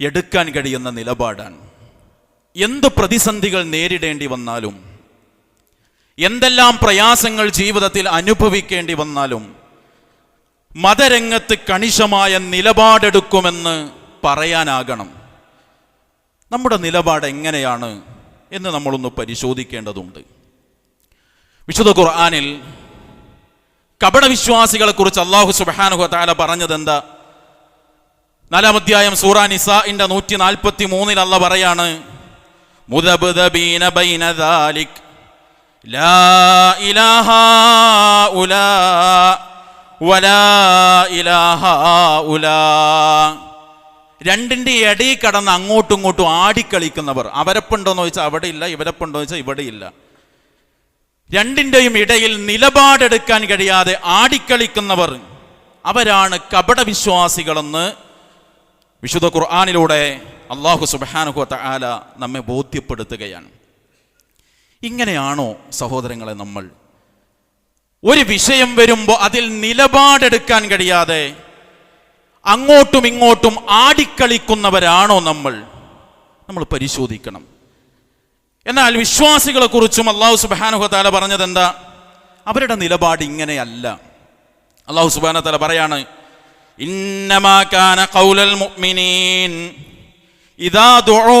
എടുക്കാൻ കഴിയുന്ന നിലപാടാണ്. എന്ത് പ്രതിസന്ധികൾ നേരിടേണ്ടി വന്നാലും എന്തെല്ലാം പ്രയാസങ്ങൾ ജീവിതത്തിൽ അനുഭവിക്കേണ്ടി വന്നാലും മതരംഗത്ത് കണിശമായ നിലപാടെടുക്കുമെന്ന് പറയാനാകണം. നമ്മുടെ നിലപാട് എങ്ങനെയാണ് എന്ന് നമ്മളൊന്ന് പരിശോധിക്കേണ്ടതുണ്ട്. വിശുദ്ധ ഖുർആാനിൽ കപടവിശ്വാസികളെ കുറിച്ച് അള്ളാഹു സുബാനുഹ താല പറഞ്ഞത് എന്താ നാലാം അധ്യായം സൂറ നിസാഇന്റെ നൂറ്റി നാൽപ്പത്തി മൂന്നിൽ അല്ല പറയാണ് രണ്ടിന്റെ ഇടയിൽ കടന്ന് അങ്ങോട്ടും ഇങ്ങോട്ടും ആടിക്കളിക്കുന്നവർ അവരപ്പുണ്ടോന്ന് ചോദിച്ചാൽ അവിടെ ഇല്ല ഇവരപ്പുണ്ടോ ചോദിച്ചാൽ ഇവിടെ ഇല്ല രണ്ടിന്റെയും ഇടയിൽ നിലപാടെടുക്കാൻ കഴിയാതെ ആടിക്കളിക്കുന്നവർ അവരാണ് കപടവിശ്വാസികളെന്ന് വിശുദ്ധ ഖുർആാനിലൂടെ അള്ളാഹു സുബാനുഹു ആല നമ്മെ ബോധ്യപ്പെടുത്തുകയാണ്. ഇങ്ങനെയാണോ സഹോദരങ്ങളെ നമ്മൾ ഒരു വിഷയം വരുമ്പോൾ അതിൽ നിലപാടെടുക്കാൻ കഴിയാതെ അങ്ങോട്ടും ഇങ്ങോട്ടും ആടിക്കളിക്കുന്നവരാണോ നമ്മൾ? നമ്മൾ പരിശോധിക്കണം. എന്നാൽ വിശ്വാസികളെ കുറിച്ചും അള്ളാഹു സുബാനുഹ താല പറഞ്ഞത് എന്താ അവരുടെ നിലപാട് ഇങ്ങനെയല്ല. അള്ളാഹു സുബാന താല പറയാണ് ഇന്നമാക്കാന കൗലൽ മുഅ്മിനീൻ ഇദാ ദുഊ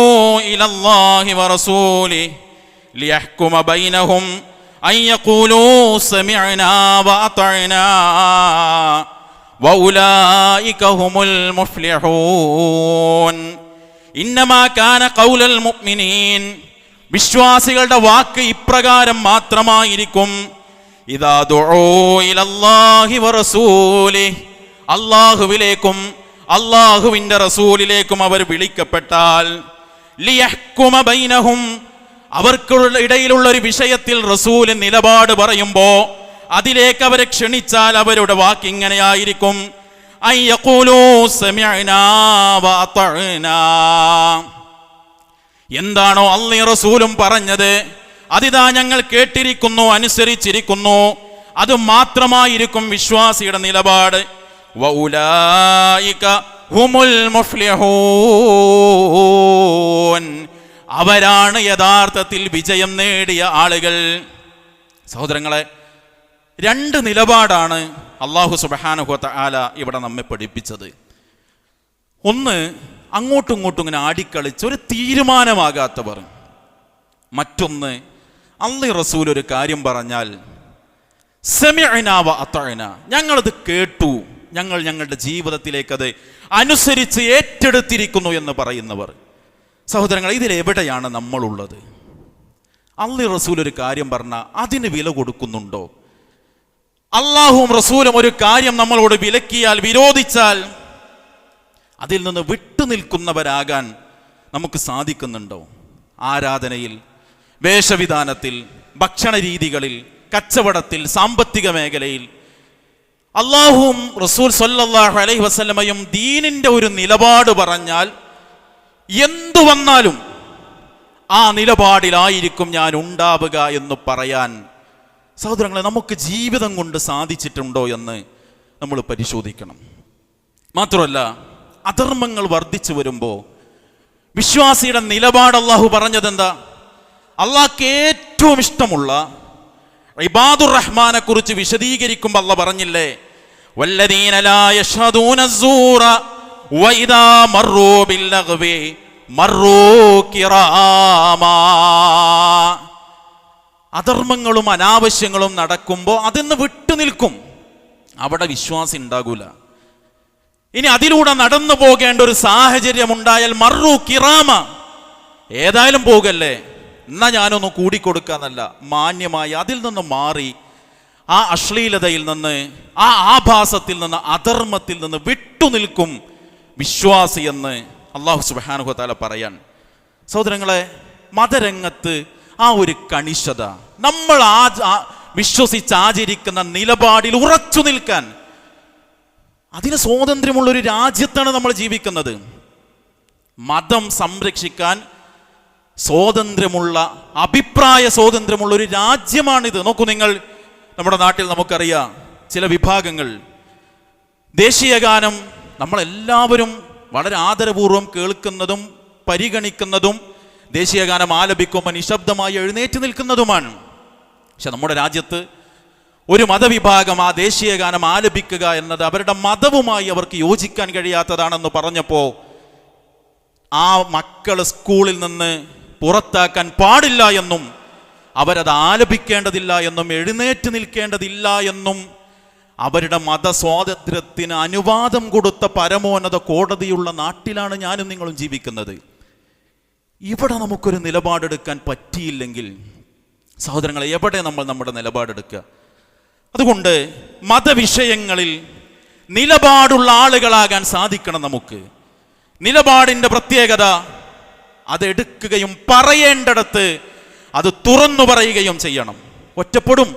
ഇലല്ലാഹി വറസൂലി ലിയഹ്കുമ ബൈനഹും അൻ സമിഅനാ വഅതഅനാ വൗലായിക ഹുമുൽ മുഫ്ലിഹൂൻ ഇന്നമാ ഖൗലൽ മുഅ്മിനീൻ വിശ്വാസികളുടെ വാക്ക് ഇപ്രകാരം മാത്രമായിരിക്കും ഇദാ ദുഊ ഇലല്ലാഹി വറസൂലി അള്ളാഹുവിലേക്കും അള്ളാഹുവിന്റെ റസൂലിലേക്കും അവർ വിളിക്കപ്പെട്ടാൽ ബൈനഹും അവർക്കുള്ള ഇടയിലുള്ള ഒരു വിഷയത്തിൽ റസൂൽ നിലപാട് പറയുമ്പോ അതിലേക്ക് അവരെ ക്ഷണിച്ചാൽ അവരുടെ വാക്ക് ഇങ്ങനെയായിരിക്കും. എന്താണോ അള്ളി റസൂലും പറഞ്ഞത്? അതിതാ ഞങ്ങൾ കേട്ടിരിക്കുന്നു അനുസരിച്ചിരിക്കുന്നു. അത് മാത്രമായിരിക്കും വിശ്വാസിയുടെ നിലപാട്. അവരാണ് യഥാർത്ഥത്തിൽ വിജയം നേടിയ ആളുകൾ. സഹോദരങ്ങളെ രണ്ട് നിലപാടാണ് അള്ളാഹു സുബഹാനുഹത്ത ആല ഇവിടെ നമ്മെ പഠിപ്പിച്ചത്. ഒന്ന് അങ്ങോട്ടും ഇങ്ങോട്ടും ഇങ്ങനെ ആടിക്കളിച്ച് ഒരു തീരുമാനമാകാത്തവർ. മറ്റൊന്ന് അള്ളി റസൂൽ ഒരു കാര്യം പറഞ്ഞാൽ സെമിഅനാവ അത്തഴന ഞങ്ങളത് കേട്ടു. ഞങ്ങൾ ഞങ്ങളുടെ ജീവിതത്തിലേക്ക് അത് അനുസരിച്ച് ഏറ്റെടുത്തിരിക്കുന്നു എന്ന് പറയുന്നവർ. സഹോദരങ്ങൾ ഇതിലെവിടെയാണ് നമ്മളുള്ളത്? അള്ളി റസൂൽ ഒരു കാര്യം പറഞ്ഞാൽ അതിന് വില കൊടുക്കുന്നുണ്ടോ? അള്ളാഹുവും റസൂലും ഒരു കാര്യം നമ്മളോട് വിലക്കിയാൽ വിരോധിച്ചാൽ അതിൽ നിന്ന് വിട്ടുനിൽക്കുന്നവരാകാൻ നമുക്ക് സാധിക്കുന്നുണ്ടോ? ആരാധനയിൽ വേഷവിധാനത്തിൽ ഭക്ഷണ രീതികളിൽ കച്ചവടത്തിൽ സാമ്പത്തിക മേഖലയിൽ അള്ളാഹുവും റസൂൽ സല്ലാഹു അലൈഹി വസ്ലമയും ദീനിന്റെ ഒരു നിലപാട് പറഞ്ഞാൽ എന്തു വന്നാലും ആ നിലപാടിലായിരിക്കും ഞാൻ ഉണ്ടാവുക എന്ന് പറയാൻ. സഹോദരങ്ങളെ നമുക്ക് ജീവിതം കൊണ്ട് സാധിച്ചിട്ടുണ്ടോ എന്ന് നമ്മൾ പരിശോധിക്കണം. മാത്രമല്ല അധർമ്മങ്ങൾ വർദ്ധിച്ചു വരുമ്പോൾ വിശ്വാസിയുടെ നിലപാട് അള്ളാഹു പറഞ്ഞതെന്താ? അള്ളാഹ്ക്ക് ഏറ്റവും ഇഷ്ടമുള്ള ഇബാദുർ റഹ്മാനെ കുറിച്ച് വിശദീകരിക്കുമ്പോൾ അല്ല പറഞ്ഞില്ലേ? والذين لا يشهدون الزور وإذا مروا باللغو مروا كراما അധർമ്മങ്ങളും അനാവശ്യങ്ങളും നടക്കുമ്പോൾ അതിന്ന് വിട്ടുനിൽക്കും അവിടെ വിശ്വാസം ഉണ്ടാകൂല ഇനി അതിലൂടെ നടന്നു പോകേണ്ട ഒരു സാഹചര്യം ഉണ്ടായാൽ മറു കിറാമ. ഏതായാലും പോകല്ലേ? എന്നാ ഞാനൊന്ന് കൂടിക്കൊടുക്കാന്നല്ല. മാന്യമായി അതിൽ നിന്ന് മാറി ആ അശ്ലീലതയിൽ നിന്ന് ആ ആഭാസത്തിൽ നിന്ന് അധർമ്മത്തിൽ നിന്ന് വിട്ടുനിൽക്കും വിശ്വാസി എന്ന് അള്ളാഹു സുബാനുഹത്താല പറയാൻ. സഹോദരങ്ങളെ മതരംഗത്ത് ആ ഒരു കണിശത നമ്മൾ ആ വിശ്വസിച്ച് ആചരിക്കുന്ന നിലപാടിൽ ഉറച്ചു നിൽക്കാൻ അതിന് സ്വാതന്ത്ര്യമുള്ള ഒരു രാജ്യത്താണ് നമ്മൾ ജീവിക്കുന്നത്. മതം സംരക്ഷിക്കാൻ സ്വാതന്ത്ര്യമുള്ള അഭിപ്രായ സ്വാതന്ത്ര്യമുള്ള ഒരു രാജ്യമാണിത്. നോക്കൂ നിങ്ങൾ നമ്മുടെ നാട്ടിൽ നമുക്കറിയാം ചില വിഭാഗങ്ങൾ. ദേശീയ ഗാനം നമ്മളെല്ലാവരും വളരെ ആദരപൂർവം കേൾക്കുന്നതും പരിഗണിക്കുന്നതും ദേശീയഗാനം ആലപിക്കുമ്പോൾ നിശബ്ദമായി എഴുന്നേറ്റ് നിൽക്കുന്നതുമാണ്. പക്ഷെ നമ്മുടെ രാജ്യത്ത് ഒരു മതവിഭാഗം ആ ദേശീയഗാനം ആലപിക്കുക എന്നത് അവരുടെ മതവുമായി അവർക്ക് യോജിക്കാൻ കഴിയാത്തതാണെന്ന് പറഞ്ഞപ്പോൾ ആ മക്കൾ സ്കൂളിൽ നിന്ന് പുറത്താക്കാൻ പാടില്ല എന്നും അവരത് ആലപിക്കേണ്ടതില്ല എന്നും എഴുന്നേറ്റ് നിൽക്കേണ്ടതില്ല എന്നും അവരുടെ മതസ്വാതന്ത്ര്യത്തിന് അനുവാദം കൊടുത്ത പരമോന്നത കോടതിയുള്ള നാട്ടിലാണ് ഞാനും നിങ്ങളും ജീവിക്കുന്നത്. ഇവിടെ നമുക്കൊരു നിലപാടെടുക്കാൻ പറ്റിയില്ലെങ്കിൽ സഹോദരങ്ങളെ എവിടെ നമ്മൾ നമ്മുടെ നിലപാടെടുക്കുക? അതുകൊണ്ട് മതവിഷയങ്ങളിൽ നിലപാടുള്ള ആളുകളാകാൻ സാധിക്കണം നമുക്ക്. നിലപാടിന്റെ പ്രത്യേകത അതെടുക്കുകയും പറയേണ്ടിടത്ത് അത് തുറന്നു പറയുകയും ചെയ്യണം. ഒറ്റപ്പെടും.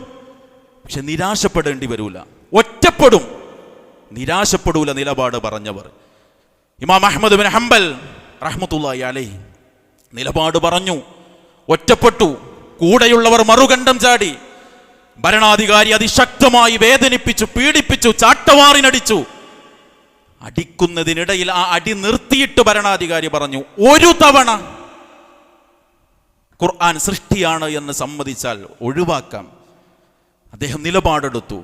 പക്ഷെ നിരാശപ്പെടേണ്ടി വരൂല. ഒറ്റപ്പെടും. നിരാശപ്പെടൂല നിലപാട് പറഞ്ഞവർ. ഇമാം അഹമ്മദ് ബിൻ ഹംബൽ റഹ്മത്തുള്ളാഹി അലൈഹി നിലപാട് പറഞ്ഞു. ഒറ്റപ്പെട്ടു. കൂടെയുള്ളവർ മറുകണ്ഠം ചാടി. ഭരണാധികാരി അതിശക്തമായി വേദനിപ്പിച്ചു പീഡിപ്പിച്ചു ചാട്ടവാറിനടിച്ചു. അടിക്കുന്നതിനിടയിൽ ആ അടി നിർത്തിയിട്ട് ഭരണാധികാരി പറഞ്ഞു ഒരു തവണ ഖുർആൻ സൃഷ്ടിയാണ് എന്ന് സമ്മതിച്ചാൽ ഒഴിവാക്കാം. അദ്ദേഹം നിലപാടെടുത്തു.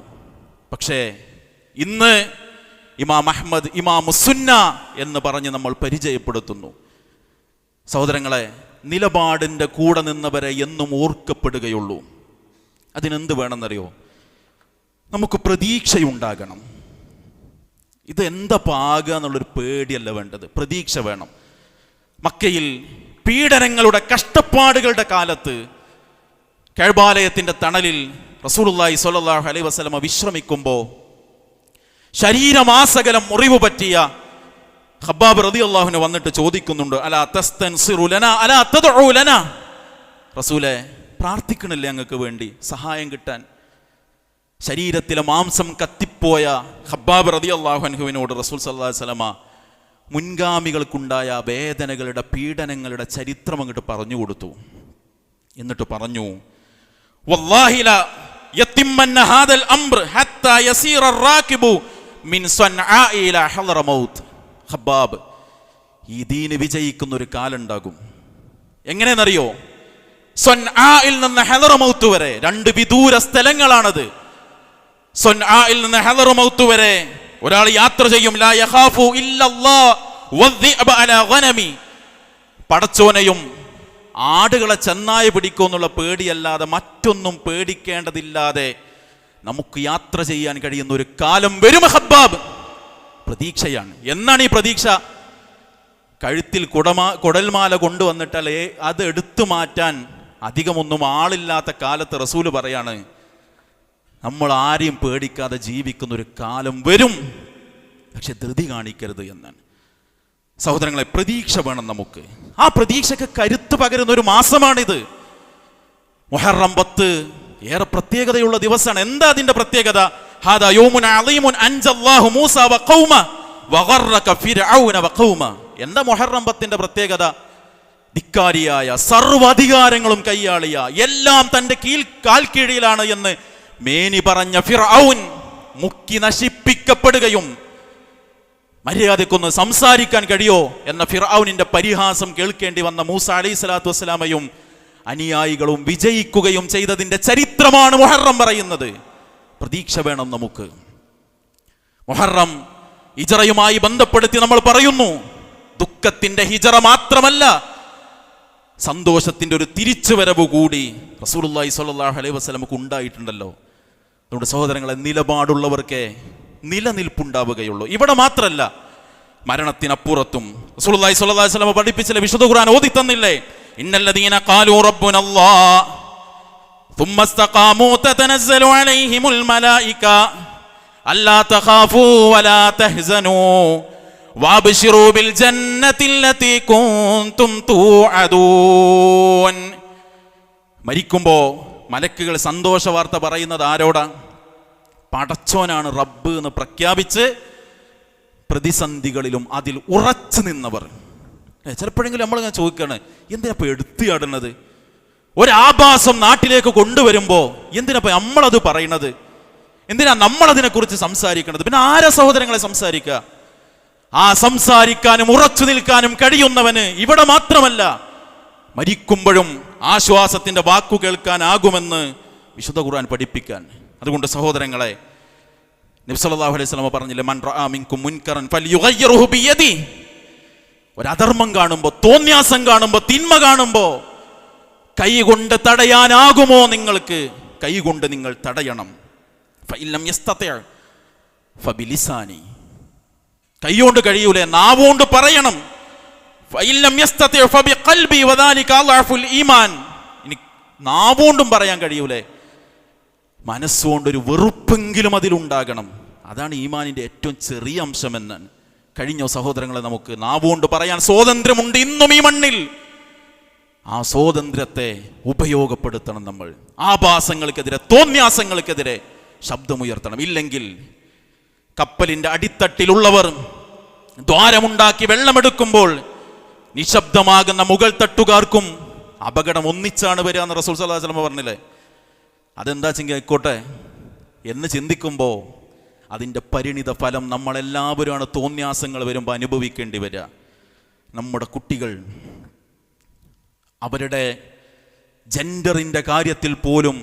പക്ഷേ ഇന്ന് ഇമാം അഹമ്മദ് ഇമാം മുസുന്ന എന്ന് പറഞ്ഞ് നമ്മൾ പരിചയപ്പെടുത്തുന്നു. സഹോദരങ്ങളെ നിലപാടിന്റെ കൂടെ നിന്നവരെ എന്നും ഓർക്കപ്പെടുകയുള്ളൂ. അതിനെന്ത് വേണമെന്നറിയോ? നമുക്ക് പ്രതീക്ഷയുണ്ടാകണം. ഇത് എന്താ പാകുക എന്നുള്ളൊരു പേടിയല്ല വേണ്ടത്. പ്രതീക്ഷ വേണം. മക്കയിൽ പീഡനങ്ങളുടെ കഷ്ടപ്പാടുകളുടെ കാലത്ത് കഴബാലയത്തിന്റെ തണലിൽ റസൂലുള്ളാഹി സ്വല്ലല്ലാഹു അലൈഹി വസല്ലമ വിശ്രമിക്കുമ്പോൾ ശരീരമാസകലം മുറിവ് പറ്റിയ ഖബ്ബാബ് റളിയല്ലാഹുവിനെ വന്നിട്ട് ചോദിക്കുന്നുണ്ട് അലാ തസ്തൻസിറു ലനാ? അലാ തദ്ഉ ലനാ? റസൂലെ പ്രാർത്ഥിക്കണില്ലേ ഞങ്ങൾക്ക് വേണ്ടി? സഹായം കിട്ടാൻ. ശരീരത്തിലെ മാംസം കത്തിപ്പോയ ഹബ്ബാബ് റതി അള്ളാഹുഅൻഹുവിനോട് റസൂൽ സല്ലാ വസല്ലമ മുൻഗാമികൾക്കുണ്ടായ വേദനകളുടെ പീഡനങ്ങളുടെ ചരിത്രം അങ്ങോട്ട് പറഞ്ഞു കൊടുത്തു. എന്നിട്ട് പറഞ്ഞു വല്ലാഹില ഹാദൽ യസീറ മിൻ മൗത്ത്. ഈ വിജയിക്കുന്ന ഒരു കാലുണ്ടാകും. എങ്ങനെയെന്നറിയോ? സൊൻആയിൽ നിന്ന് ഹെലറുമൗത്ത് വരെ രണ്ട് വിദൂര സ്ഥലങ്ങളാണത്. സൊൻആയിൽ നിന്ന് ഹെലറുമൗത്ത് വരെ ഒരാൾ യാത്ര ചെയ്യും ലാ യഖാഫു ഇല്ലല്ലാ വദ്ദിഅബ അലാ ഗനമി. പടച്ചോനെയും ആടുകളെ ചെന്നായ പിടിക്കുമെന്നുള്ള പേടിയല്ലാതെ മറ്റൊന്നും പേടിക്കേണ്ടതില്ലാതെ നമുക്ക് യാത്ര ചെയ്യാൻ കഴിയുന്ന ഒരു കാലം വരും ഹബ്ബാബ് പ്രതീക്ഷയാണ്. എന്നാണ് ഈ പ്രതീക്ഷ? കഴുത്തിൽ കുടമാ കുടൽമാല കൊണ്ടുവന്നിട്ടല്ലേ അത് എടുത്തു മാറ്റാൻ അധികമൊന്നും ആളില്ലാത്ത കാലത്ത് റസൂൽ പറയാണ് നമ്മൾ ആരെയും പേടിക്കാതെ ജീവിക്കുന്ന ഒരു കാലം വരും. പക്ഷെ ധൃതി കാണിക്കരുത് എന്നാണ്. സഹോദരങ്ങളെ പ്രതീക്ഷ വേണം നമുക്ക്. ആ പ്രതീക്ഷയ്ക്ക് കരുത്ത് പകരുന്ന ഒരു മാസമാണിത്. മുഹറം പത്ത് ഏറെ പ്രത്യേകതയുള്ള ദിവസമാണ്. എന്താ അതിന്റെ പ്രത്യേകത? എന്താ മുഹറം പത്തിന്റെ പ്രത്യേകത? ധിക്കാരിയായ സർവധികാരങ്ങളും കൈയാളിയ. എല്ലാം കീൽ കാൽ കീഴിലാണ് എന്ന് മേനി പറഞ്ഞ ഫിർഔൻ മുക്കി നശിപ്പിക്കപ്പെടുകയും മര്യാദക്കൊന്ന് സംസാരിക്കാൻ കഴിയോ എന്ന ഫിറൌനിന്റെ പരിഹാസം കേൾക്കേണ്ടി വന്ന മൂസ അലൈഹി സ്വലാത്തു വസ്സലാമയും അനുയായികളും വിജയിക്കുകയും ചെയ്തതിന്റെ ചരിത്രമാണ് മുഹറം പറയുന്നത്. പ്രതീക്ഷ വേണം നമുക്ക്. മുഹറം ഹിജറയുമായി ബന്ധപ്പെടുത്തി നമ്മൾ പറയുന്നു ദുഃഖത്തിന്റെ ഹിജറ മാത്രമല്ല സന്തോഷത്തിന്റെ ഒരു തിരിച്ചുവരവ് കൂടി റസൂലുള്ളാഹി സ്വല്ലല്ലാഹു അലൈഹി വസല്ലമക്ക് ഉണ്ടായിട്ടുണ്ടല്ലോ. അതുകൊണ്ട് സഹോദരങ്ങളെ നിലപാടുള്ളവർക്കേ നിലനിൽപ്പുണ്ടാവുകയുള്ളൂ ഇവിടെ മാത്രമല്ല മരണത്തിനപ്പുറത്തും റസൂലുള്ളാഹി സ്വല്ലല്ലാഹു അലൈഹി വസല്ലമ പഠിപ്പിച്ചില്ല വിശുദ്ധ ഖുർആൻ ഓതി തന്നില്ലേ ഇന്നല്ലദീന ഖാലൂ റബ്ബുനല്ലാഹ് ثم استقاموا تتنزل عليهم الملائكة ألا تخافوا ولا تحزنوا وابشروا بالجنة التي كنتم توعدون മരിക്കുമ്പോ മലക്കുകൾ സന്തോഷ വാർത്ത പറയുന്നത് ആരോടാ? പടച്ചോനാണ് റബ്ബ് എന്ന് പ്രഖ്യാപിച്ച് പ്രതിസന്ധികളിലും അതിൽ ഉറച്ചു നിന്നവർ. ചിലപ്പോഴെങ്കിലും നമ്മളിങ്ങനെ ചോദിക്കുകയാണ് എന്തിനാ ഇപ്പൊ എടുത്തിയാടുന്നത്? ഒരാഭാസം നാട്ടിലേക്ക് കൊണ്ടുവരുമ്പോൾ എന്തിനാ ഇപ്പൊ നമ്മളത് പറയണത്? എന്തിനാ നമ്മളതിനെക്കുറിച്ച് സംസാരിക്കണത്? പിന്നെ ആരാ സഹോദരങ്ങളെ സംസാരിക്കുക? ആ സംസാരിക്കാനും ഉറച്ചു നിൽക്കാനും കഴിയുന്നവന് ഇവിടെ മാത്രമല്ല മരിക്കുമ്പോഴും ആശ്വാസത്തിന്റെ വാക്കു കേൾക്കാനാകുമെന്ന് വിശുദ്ധ ഖുർആൻ പഠിപ്പിക്കാൻ. അതുകൊണ്ട് സഹോദരങ്ങളെ നബ്സല്ലാഹു അലൈഹി സ്വലമ പറഞ്ഞില്ലേ മൻ റആ മിൻകും മുൻകറൻ ബിയദി. ഒരധർമ്മം കാണുമ്പോൾ തോന്യാസം കാണുമ്പോൾ തിന്മ കാണുമ്പോൾ കൈകൊണ്ട് തടയാനാകുമോ നിങ്ങൾക്ക്? കൈകൊണ്ട് നിങ്ങൾ തടയണം. ഫൈലം ഫബിലിസാനി. കൈകൊണ്ട് കഴിയൂലേ നാവുകൊണ്ട് പറയണം. ഇനി പറയാൻ കഴിയൂലേ? മനസ്സുകൊണ്ടൊരു വെറുപ്പെങ്കിലും അതിലുണ്ടാകണം. അതാണ് ഈമാനിന്റെ ഏറ്റവും ചെറിയ അംശമെന്ന് കഴിഞ്ഞ സഹോദരങ്ങളെ നമുക്ക് നാവുകൊണ്ട് പറയാൻ സ്വാതന്ത്ര്യമുണ്ട് ഇന്നും ഈ മണ്ണിൽ. ആ സ്വാതന്ത്ര്യത്തെ ഉപയോഗപ്പെടുത്തണം നമ്മൾ. ആഭാസങ്ങൾക്കെതിരെ തോന്യാസങ്ങൾക്കെതിരെ ശബ്ദമുയർത്തണം. ഇല്ലെങ്കിൽ കപ്പലിന്റെ അടിത്തട്ടിലുള്ളവർ ദ്വാരമുണ്ടാക്കി വെള്ളമെടുക്കുമ്പോൾ നിശബ്ദമാകുന്ന മുകൾ തട്ടുകാർക്കും അപകടം ഒന്നിച്ചാണ് വരിക എന്ന് റസൂൽ സല്ലല്ലാഹു അലൈഹി പറഞ്ഞില്ലേ? അതെന്താ ചിങ്കി ആയിക്കോട്ടെ. എന്ന് ചിന്തിക്കുമ്പോൾ അതിന്റെ പരിണിത ഫലം നമ്മളെല്ലാവരുമാണ് തോന്യാസങ്ങൾ വരുമ്പോൾ അനുഭവിക്കേണ്ടി വരിക. നമ്മുടെ കുട്ടികൾ അവരുടെ ജെൻഡറിന്റെ കാര്യത്തിൽ പോലും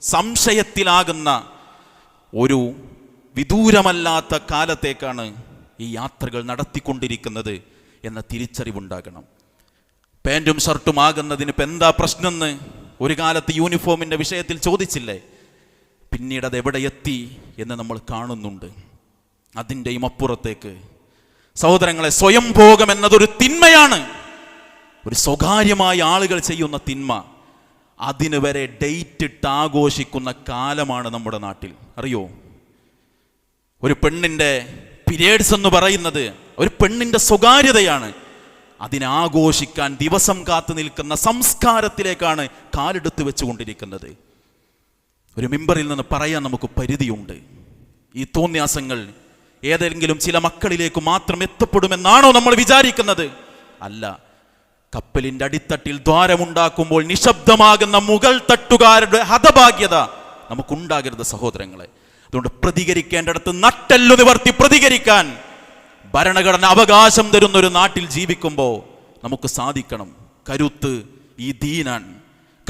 സംശയത്തിലാകുന്ന ഒരു വിദൂരമല്ലാത്ത കാലത്തേക്കാണ് ഈ യാത്രകൾ നടത്തിക്കൊണ്ടിരിക്കുന്നത്. എന്ന തിരിച്ചറിവുണ്ടാകണം. പാന്റും ഷർട്ടും ആകുന്നതിന് ഇപ്പം എന്താ പ്രശ്നമെന്ന് ഒരു കാലത്ത് യൂണിഫോമിന്റെ വിഷയത്തിൽ ചോദിച്ചില്ലേ? പിന്നീട് അത് എവിടെ എത്തി എന്ന് നമ്മൾ കാണുന്നുണ്ട്. അതിന്റെയും അപ്പുറത്തേക്ക് സഹോദരങ്ങളെ സ്വയം ഭോഗം എന്നതൊരു തിന്മയാണ്. ഒരു സ്വകാര്യമായ ആളുകൾ ചെയ്യുന്ന തിന്മ. അതിന് വരെ ഡേറ്റ് ഇട്ട് ആഘോഷിക്കുന്ന കാലമാണ് നമ്മുടെ നാട്ടിൽ. അറിയോ? ഒരു പെണ്ണിന്റെ പീരീഡ്സ് എന്ന് പറയുന്നത് ഒരു പെണ്ണിന്റെ സ്വകാര്യതയാണ്. അതിനാഘോഷിക്കാൻ ദിവസം കാത്തു നിൽക്കുന്ന സംസ്കാരത്തിലേക്കാണ് കാലെടുത്ത് വെച്ചുകൊണ്ടിരിക്കുന്നത്. ഒരു മെമ്പറിൽ നിന്ന് പറയാൻ നമുക്ക് പരിധിയുണ്ട്. ഈ തോന്യാസങ്ങൾ ഏതെങ്കിലും ചില മക്കളിലേക്ക് മാത്രം എത്തപ്പെടുമെന്നാണോ നമ്മൾ വിചാരിക്കുന്നത്? അല്ല. കപ്പലിന്റെ അടിത്തട്ടിൽ ദ്വാരമുണ്ടാക്കുമ്പോൾ നിശബ്ദമാകുന്ന മുകൾ തട്ടുകാരുടെ ഹതഭാഗ്യത നമുക്കുണ്ടാകരുത് സഹോദരങ്ങളെ. അതുകൊണ്ട് പ്രതികരിക്കേണ്ടടുത്ത് നട്ടെല്ലു നിവർത്തി പ്രതികരിക്കാൻ ഭരണഘടന അവകാശം തരുന്ന ഒരു നാട്ടിൽ ജീവിക്കുമ്പോൾ നമുക്ക് സാധിക്കണം. കരുത്ത് ഈ ദീനാണ്.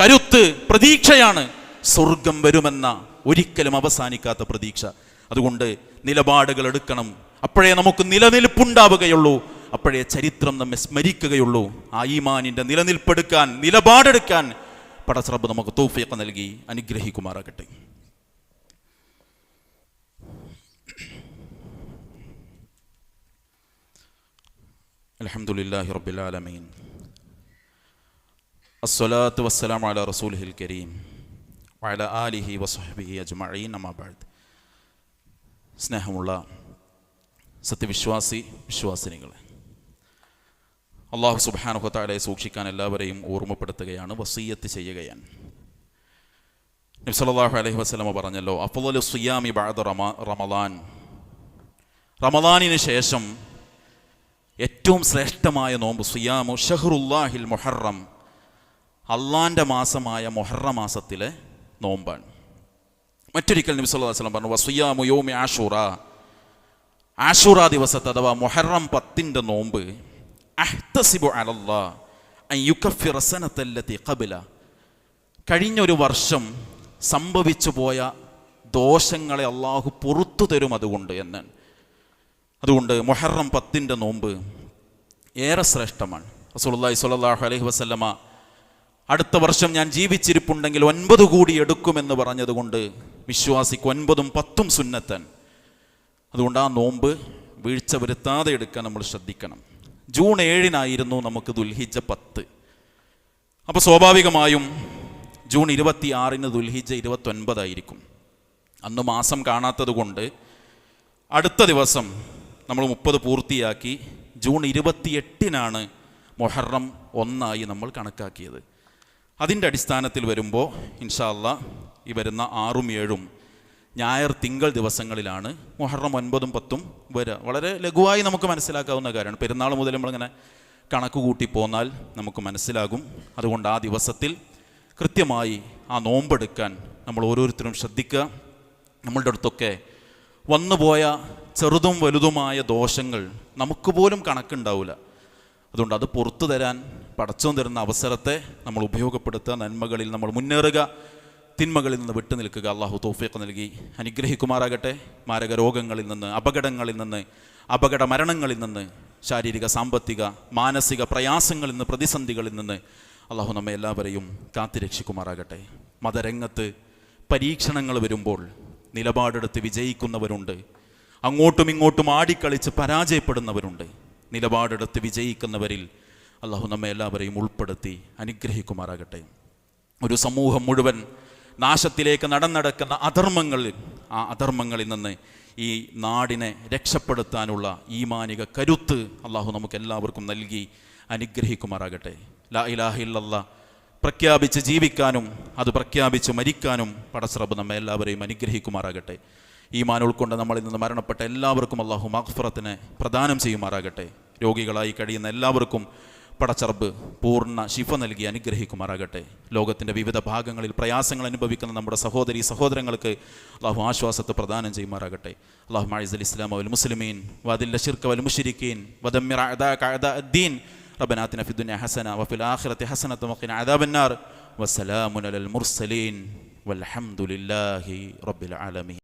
കരുത്ത് പ്രതീക്ഷയാണ്. സ്വർഗം വരുമെന്ന ഒരിക്കലും അവസാനിക്കാത്ത പ്രതീക്ഷ. അതുകൊണ്ട് നിലപാടുകൾ എടുക്കണം. അപ്പോഴേ നമുക്ക് നിലനിൽപ്പുണ്ടാവുകയുള്ളൂ. അപ്പോഴേ ചരിത്രം നമ്മെ സ്മരിക്കുകയുള്ളൂ. ആ ഈമാനിന്റെ നിലനിൽപ്പെടുക്കാൻ നിലപാടെടുക്കാൻ പടസ്രബ് നമുക്ക് തൗഫീഖ് നൽകി അനുഗ്രഹിക്കുമാറാകട്ടെ. അൽഹംദുലില്ലാഹി റബ്ബിൽ ആലമീൻ. അസ്സലാത്തു വസ്സലാമു അലാ رسوله കരീം. وعلى ആലിഹി وصحبه അജ്മഈൻ أما بعد സ്നേഹമുള്ള സത്യവിശ്വാസി വിശ്വാസിനികളെ അള്ളാഹു സുബാനുഹത്താലെ സൂക്ഷിക്കാൻ എല്ലാവരെയും ഓർമ്മപ്പെടുത്തുകയാണ് വസീയത്ത് ചെയ്യുകയാണ്. നബ്സലാഹു അലൈഹി വസ്ലമ പറഞ്ഞല്ലോ സുയാമി ബാദ റമ റമദാൻ. റമദാനിന് ശേഷം ഏറ്റവും ശ്രേഷ്ഠമായ നോമ്പ് സുയാമു ഷഹറുല്ലാഹിൽ മൊഹറം. അള്ളാന്റെ മാസമായ മൊഹറ മാസത്തിലെ നോമ്പാണ്. മറ്റൊരിക്കൽ നബി സല്ലല്ലാഹു അലൈഹി വസല്ലം പറഞ്ഞു വസുയാമു യോമി ആഷൂറ. ആഷൂറ ദിവസത്തെ അഥവാ മൊഹറം പത്തിന്റെ നോമ്പ് അഹ്തസിബു അലല്ലാ അൻ കബില കഴിഞ്ഞൊരു വർഷം സംഭവിച്ചു പോയ ദോഷങ്ങളെ അള്ളാഹു പുറത്തു തരും അതുകൊണ്ട് എന്ന് അതുകൊണ്ട് മൊഹറം പത്തിന്റെ നോമ്പ് ഏറെ ശ്രേഷ്ഠമാണ്. റസൂലുള്ളാഹി സ്വല്ലല്ലാഹു അലൈഹി വസല്ലമ അടുത്ത വർഷം ഞാൻ ജീവിച്ചിരിപ്പുണ്ടെങ്കിൽ ഒൻപത് കൂടി എടുക്കുമെന്ന് പറഞ്ഞതുകൊണ്ട് വിശ്വാസിക്ക് ഒൻപതും പത്തും സുന്നത്തൻ. അതുകൊണ്ട് ആ നോമ്പ് വീഴ്ച വരുത്താതെ എടുക്കാൻ നമ്മൾ ശ്രദ്ധിക്കണം. ജൂൺ ഏഴിനായിരുന്നു നമുക്ക് ദുൽഹിജ പത്ത്. അപ്പോൾ സ്വാഭാവികമായും ജൂൺ ഇരുപത്തി ആറിന് ദുൽഹിജ ഇരുപത്തൊൻപതായിരിക്കും. അന്ന് മാസം കാണാത്തത് കൊണ്ട് അടുത്ത ദിവസം നമ്മൾ മുപ്പത് പൂർത്തിയാക്കി ജൂൺ ഇരുപത്തിയെട്ടിനാണ് മൊഹറം ഒന്നായി നമ്മൾ കണക്കാക്കിയത്. അതിന്റെ അടിസ്ഥാനത്തിൽ വരുമ്പോൾ ഇൻഷാല്ല ഈ വരുന്ന ആറും ഏഴും ഞായർ തിങ്കൾ ദിവസങ്ങളിലാണ് മൊഹറം ഒൻപതും പത്തും വരിക വളരെ ലഘുവായി നമുക്ക് മനസ്സിലാക്കാവുന്ന കാര്യമാണ്. പെരുന്നാൾ മുതൽ നമ്മളിങ്ങനെ കണക്ക് കൂട്ടി പോന്നാൽ നമുക്ക് മനസ്സിലാകും. അതുകൊണ്ട് ആ ദിവസത്തിൽ കൃത്യമായി ആ നോമ്പെടുക്കാൻ നമ്മൾ ഓരോരുത്തരും ശ്രദ്ധിക്കുക. നമ്മളുടെ അടുത്തൊക്കെ വന്നുപോയ ചെറുതും വലുതുമായ ദോഷങ്ങൾ നമുക്ക് പോലും കണക്കുണ്ടാവില്ല അതുകൊണ്ട് അത് പുറത്തു തരാൻ പടച്ചോൻ തരുന്ന അവസരത്തെ നമ്മൾ ഉപയോഗപ്പെടുത്തുക നന്മകളിൽ നമ്മൾ മുന്നേറുക തിന്മകളിൽ നിന്ന് വിട്ടു നിൽക്കുക. അള്ളാഹു തോഫിയൊക്കെ നൽകി. അനുഗ്രഹിക്കുമാറാകട്ടെ. മാരക രോഗങ്ങളിൽ നിന്ന് അപകടങ്ങളിൽ നിന്ന് അപകട മരണങ്ങളിൽ നിന്ന് ശാരീരിക സാമ്പത്തിക മാനസിക പ്രയാസങ്ങളിൽ നിന്ന് പ്രതിസന്ധികളിൽ നിന്ന് അള്ളാഹു നമ്മെ എല്ലാവരെയും കാത്തിരക്ഷിക്കുമാറാകട്ടെ. മതരംഗത്ത് പരീക്ഷണങ്ങൾ വരുമ്പോൾ നിലപാടെടുത്ത് വിജയിക്കുന്നവരുണ്ട്. അങ്ങോട്ടും ഇങ്ങോട്ടും ആടിക്കളിച്ച് പരാജയപ്പെടുന്നവരുണ്ട്. നിലപാടെടുത്ത് വിജയിക്കുന്നവരിൽ അള്ളാഹു നമ്മെ എല്ലാവരെയും ഉൾപ്പെടുത്തി അനുഗ്രഹിക്കുമാറാകട്ടെ. ഒരു സമൂഹം മുഴുവൻ നാശത്തിലേക്ക് നടന്നടക്കുന്ന അധർമ്മങ്ങളിൽ ആ അധർമ്മങ്ങളിൽ നിന്ന് ഈ നാടിനെ രക്ഷപ്പെടുത്താനുള്ള ഈമാനിക കരുത്ത് അള്ളാഹു നമുക്ക് എല്ലാവർക്കും നൽകി അനുഗ്രഹിക്കുമാറാകട്ടെ. ലാ ഇലാഹ ഇല്ലല്ലാ. പ്രഖ്യാപിച്ച് ജീവിക്കാനും അത് പ്രഖ്യാപിച്ച് മരിക്കാനും പടശ്രബ് നമ്മെ എല്ലാവരെയും അനുഗ്രഹിക്കുമാറാകട്ടെ. ഈമാൻ ഉൾക്കൊണ്ട് നമ്മളിൽ നിന്ന് മരണപ്പെട്ട എല്ലാവർക്കും അള്ളാഹു മഖ്ഫറത്തിനെ പ്രദാനം ചെയ്യുമാറാകട്ടെ. രോഗികളായി കഴിയുന്ന എല്ലാവർക്കും പടച്ചറബ് പൂർണ ശിഫ നൽകി അനുഗ്രഹിക്കുമാറാകട്ടെ. ലോകത്തിന്റെ വിവിധ ഭാഗങ്ങളിൽ പ്രയാസങ്ങൾ അനുഭവിക്കുന്ന നമ്മുടെ സഹോദരി സഹോദരങ്ങൾക്ക് അള്ളാഹു ആശ്വാസത്തെ പ്രദാനം ചെയ്യുമാറാകട്ടെ. അള്ളാഹു മായിസ് അലി ഇസ്ലാം മുസ്ലിമീൻ വദിൽ ഷിർക്ക് അവൽ മുഷിരിക്കീൻ വദമ്മിർ അദാ അദ്ദീൻ ربنا آتنا في الدنيا حسنة وفي الآخرة حسنة وقنا عذاب النار. وسلام على المرسلين والحمد لله رب العالمين.